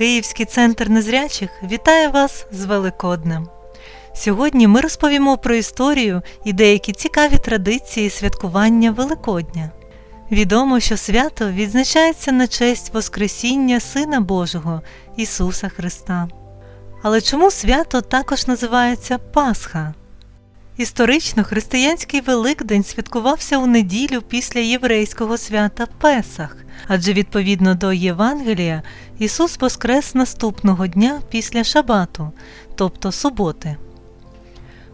Київський центр незрячих вітає вас з Великоднем. Сьогодні ми розповімо про історію і деякі цікаві традиції святкування Великодня. Відомо, що свято відзначається на честь Воскресіння Сина Божого Ісуса Христа. Але чому свято також називається Пасха? Історично християнський Великдень святкувався у неділю після єврейського свята Песах, адже відповідно до Євангелія Ісус воскрес наступного дня після Шабату, тобто суботи.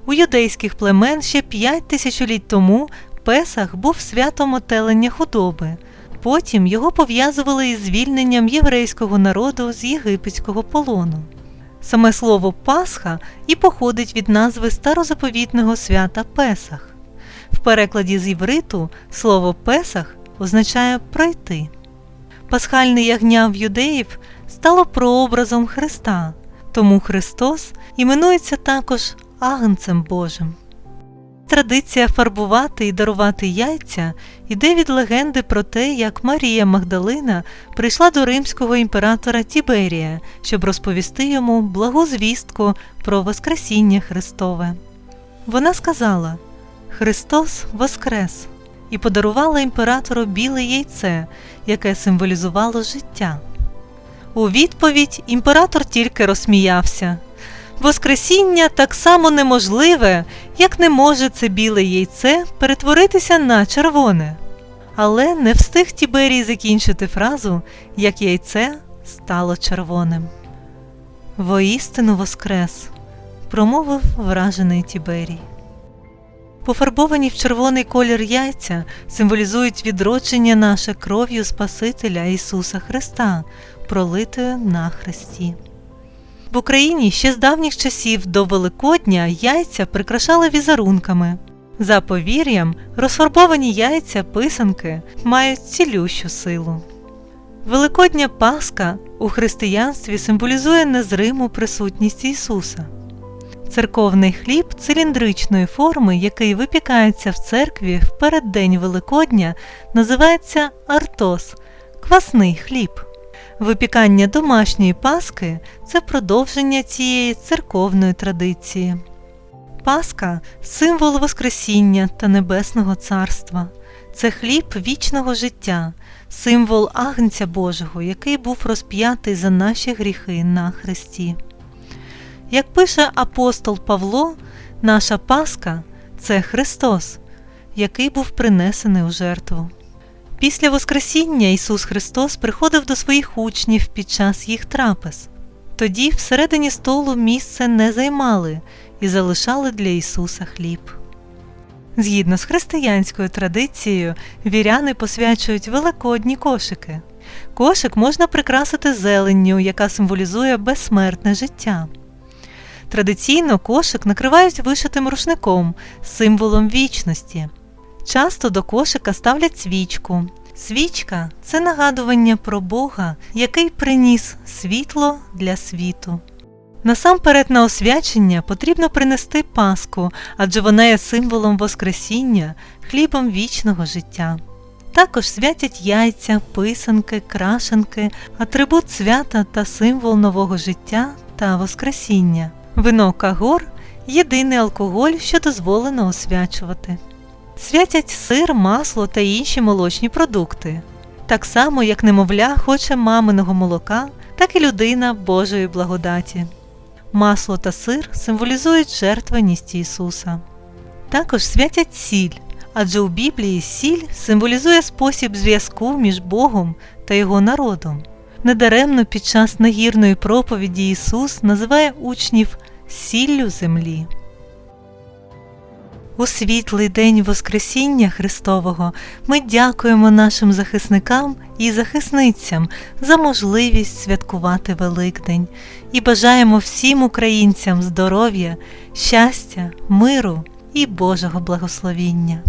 У юдейських племен ще п'ять тисячоліть тому Песах був святом отелення худоби. Потім його пов'язували із звільненням єврейського народу з єгипетського полону. Саме слово Пасха і походить від назви старозаповітного свята Песах. В перекладі з івриту слово Песах означає пройти. Пасхальне ягня в юдеїв стало прообразом Христа, тому Христос іменується також Агнцем Божим. Традиція фарбувати і дарувати яйця йде від легенди про те, як Марія Магдалина прийшла до римського імператора Тіберія, щоб розповісти йому благу звістку про Воскресіння Христове. Вона сказала Христос Воскрес і подарувала імператору біле яйце, яке символізувало життя. У відповідь імператор тільки розсміявся. Воскресіння так само неможливе, як не може це біле яйце перетворитися на червоне. Але не встиг Тіберій закінчити фразу, як яйце стало червоним. Воістину воскрес, промовив вражений Тіберій. Пофарбовані в червоний колір яйця символізують відродження наше кров'ю Спасителя Ісуса Христа, пролитою на хресті. В Україні ще з давніх часів до Великодня яйця прикрашали візерунками. За повір'ям, розфарбовані яйця писанки мають цілющу силу. Великодня Пасха у християнстві символізує незриму присутність Ісуса. Церковний хліб циліндричної форми, який випікається в церкві в переддень Великодня, називається артос квасний хліб. Випікання домашньої паски це продовження цієї церковної традиції. Паска символ Воскресіння та Небесного Царства. Це хліб вічного життя, символ Агнця Божого, який був розп'ятий за наші гріхи на Христі. Як пише апостол Павло, наша Пасха це Христос, який був принесений у жертву. Після Воскресіння Ісус Христос приходив до своїх учнів під час їх трапез. Тоді всередині столу місце не займали і залишали для Ісуса хліб. Згідно з християнською традицією, віряни посвячують великодні кошики. Кошик можна прикрасити зеленню, яка символізує безсмертне життя. Традиційно кошик накривають вишитим рушником, символом вічності. Часто до кошика ставлять свічку. Свічка це нагадування про Бога, який приніс світло для світу. Насамперед на освячення потрібно принести Паску, адже вона є символом Воскресіння, хлібом вічного життя. Також святять яйця, писанки, крашенки, атрибут свята та символ нового життя та Воскресіння. Вино кагор єдиний алкоголь, що дозволено освячувати. Святять сир, масло та інші молочні продукти. Так само, як немовля хоче маминого молока, так і людина Божої благодаті. Масло та сир символізують жертвеність Ісуса. Також святять сіль, адже у Біблії сіль символізує спосіб зв'язку між Богом та Його народом. Недаремно під час нагірної проповіді Ісус називає учнів сіллю землі. У світлий день Воскресіння Христового ми дякуємо нашим захисникам і захисницям за можливість святкувати Великдень і бажаємо всім українцям здоров'я, щастя, миру і Божого благословіння.